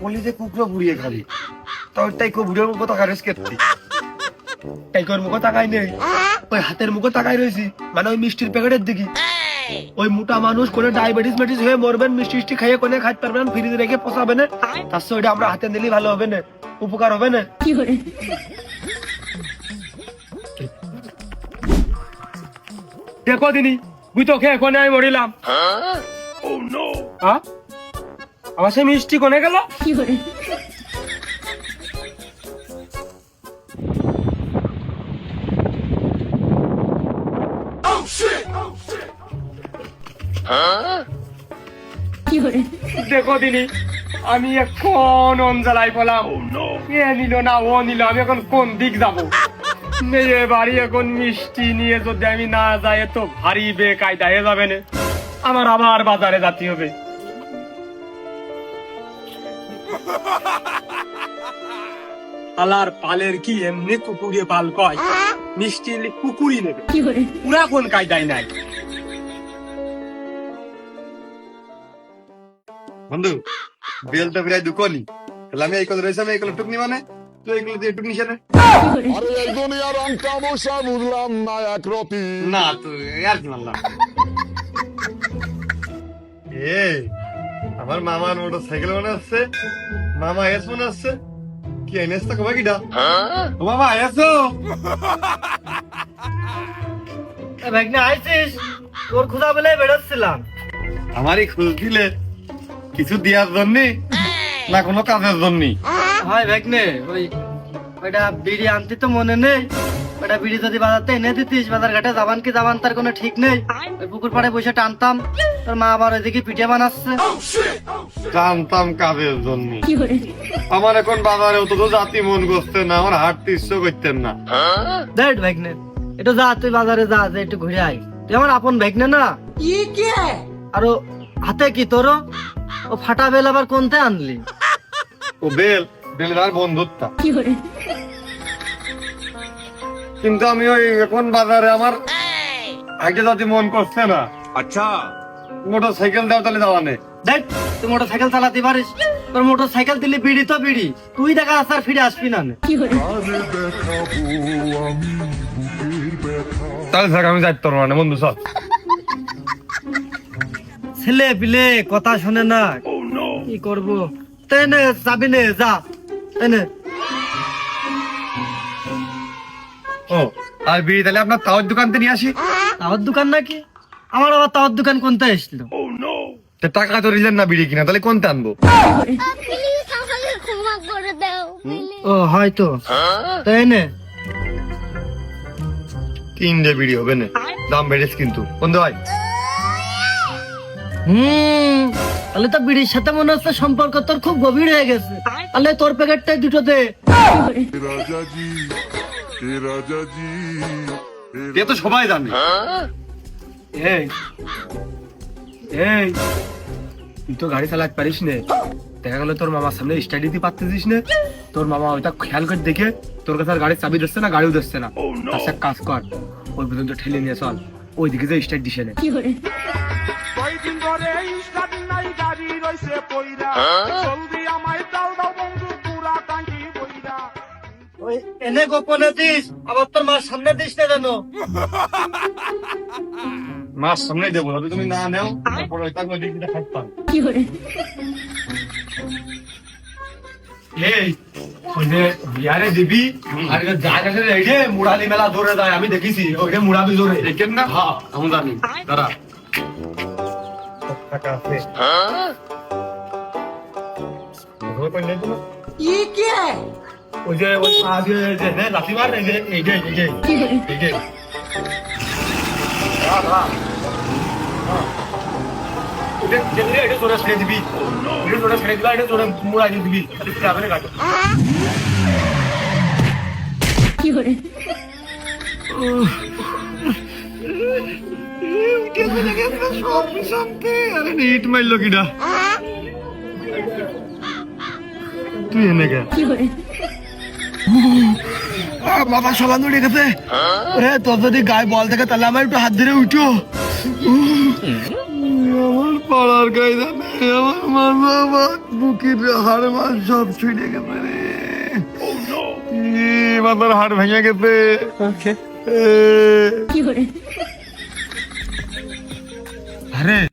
কলিতে কুকুরো বুড়িয়ে খালি তোর তাই কুকুরের মুখো তাকাই রয়েছে কেটে টাইকর মুখো তাকাই নেই। ওই হাতের মুখো তাকাই রয়েছি। মানে ওই মিষ্টির প্যাকেটের দিকে। ওই মোটা মানুষ কোনো ডায়াবেটিস মেটিস হয়ে মরবেন মিষ্টি মিষ্টি খাইয়ে কোনে খাইতে পারবেন না ফ্রিজে রেখে পোষাবে না। তার সাথে ওইটা আমরা হাতে নিলেই ভালো হবে না। উপকার হবে না। দেখো দিনি বুঝ তো খেয়ে কোনে আমি মরিলাম। হ্যাঁ? আমার সেই মিষ্টি কোনে গেল? দেখো দিনি আমি এখন অঞ্জলাই বলাম এ নিল না ও নিল আমি এখন কোন দিক যাব? মেয়ে বাড়ি এখন মিষ্টি নিয়ে যদি আমি না যাই তো ভারী বেকায়দা হয়ে যাবে না। আমার আবার বাজারে যেতে হবে। আলার পালের কি এমনি কুকুরে পাল কয়? মিষ্টি কুকুরই নেবে। পুরা কোন কায়দায় নাই। বন্ধু বেল তো প্রায় দুকনি তাহলে আমি এই কথা রয়েছে আমি এইগুলো টুকনি মানে? তুই এইগুলো দিয়ে টুকনি আরে এই দুনিয়ার রং তামসা বুঝলাম না একরতি না তুই আর কি মানলাম? এ আমার মামার মোটর সাইকেল মনে আসছে মামা এস মনে আসছে কি এনেস তো কবে কিটা ও মামা এসো ভাগ্নে আইছিস তোর খোদা বলে বেরোচ্ছিলাম আমারই খোঁজ দিলে কিছু দেওয়ার জন্য না কোনো কাজের জন্য। হয় ভাগ্নে ওই ওইটা বিড়ি আনতে তো মনে নেই। ওটা বিড়ি যদি বাজারতে এনে দিতিস বাজার ঘাটে যাবান কি যাবান তার কোনো ঠিক নেই। ওই পুকুর পাড়ে বসে টানতাম। তোর মা আবার ওইদিকে পিঠে বানাচ্ছে। জানতাম কাজের জন্য। আমার এখন বাজারে অত তো জাতি মন করছে না আমার হাঁটতে ইচ্ছে করতেন না। দেখ ভাগ্নে একটু যা তুই বাজারে যা যে একটু ঘুরে আয়। তুই আমার আপন ভাগ্নে না? আরও হাতে কি তোর ও ফাটা বেল আবার কোনতে আনলি? ও বেল বেলের বন্ধুত্বা। কিন্তু আমি ওই এখন বাজারে আমার আগে যাতে মন করছে না। আচ্ছা। মোটর সাইকেল দাও তাহলে যাওয়া নেই দেখ তুই মোটর সাইকেল চালাতে পারিস তোর মোটর সাইকেল দিলি বিড়ি তো বিড়ি। তুই দেখা আসার ফিরে আসবি না তাহলে থাক আমি যাইতে পারব না বন্ধু সব ছেলে পিলে কথা শোনে না। কি করব? তাই নে যাবি নে যা। তাই ও আর বিড়ি তাহলে আপনার তাওয়ার দোকান থেকে নিয়ে আসি? তাওয়ার দোকান নাকি? আমার আবার তাওয়ার দোকান কোনটা এসছিল? তা টাকা তো দিলেন না বিড়ি কিনা তাহলে কোনটা আনব? প্লিজ আমাকে ক্ষমা করে দাও ও হয়তো। তাই নে। তিনটে বিড়ি হবে না। দাম বেড়েছে কিন্তু। বন্ধু ভাই হুম তাহলে তো বিড়ির সাথে মনে হচ্ছে সম্পর্ক তোর খুব গভীর হয়ে গেছে। তাহলে তোর প্যাকেটটাই দুটো দে। রাজাজি রাজাজি এ তো সবাই জানে। এই এই তুই তো গাড়ি চালাতে পারিস নে। দেখা গেল তোর মামার সামনে স্টাডি দিতে পারতেছিস না। তোর মামা ওইটা খেয়াল করে দেখে তোর কাছে আর গাড়ির চাবি দিচ্ছে না গাড়িও দিচ্ছে না। তার সাথে কাজ কর ওই পর্যন্ত ঠেলে নিয়ে চল। ওই দিকে যে স্টার্ট দিছে না। কয়দিন ধরে স্টার্ট নাই গাড়ি রইছে পইরা। এনে গোপনে দিস আবার তোর মার সামনে দিস না জানো মাস সামনে দেবো যদি তুমি না নেও তারপরে তাকে ওই দিকটা খাইতে পারো। এই যে দিবি আর এটা যা গেছে এই যে মুড়ালি মেলা ধরে যায় আমি দেখেছি ওইটা মুড়াবি ধরে দেখেন না? হ্যাঁ। আমি জানি দাঁড়া। টাকা আছে তোমার? ওই যে ওই পা যে নে লাথি মার এই যে এই যে এই যে এই যে হ্যাঁ, হ্যাঁ। হ্যাঁ। এটা যেতে এটা জোরে ছেড়ে দিবি। এটা জোরে ছেড়ে দিবা এটা জোরে মুড়াই দিয়ে দিবি। না। কাটো তুই এনে গে। বাবা সবান উঠে গেছে। রে তোর যদি গায়ে বল থাকে তাহলে আমার একটু হাত ধরে উঠো। আমার পাড়ার কায়দা নেই আমার মাথা আমার বুকের হাড় মাস সব ছুটে গেছে রে। ই, মাথার হাড় ভেঙে গেছে। আরে।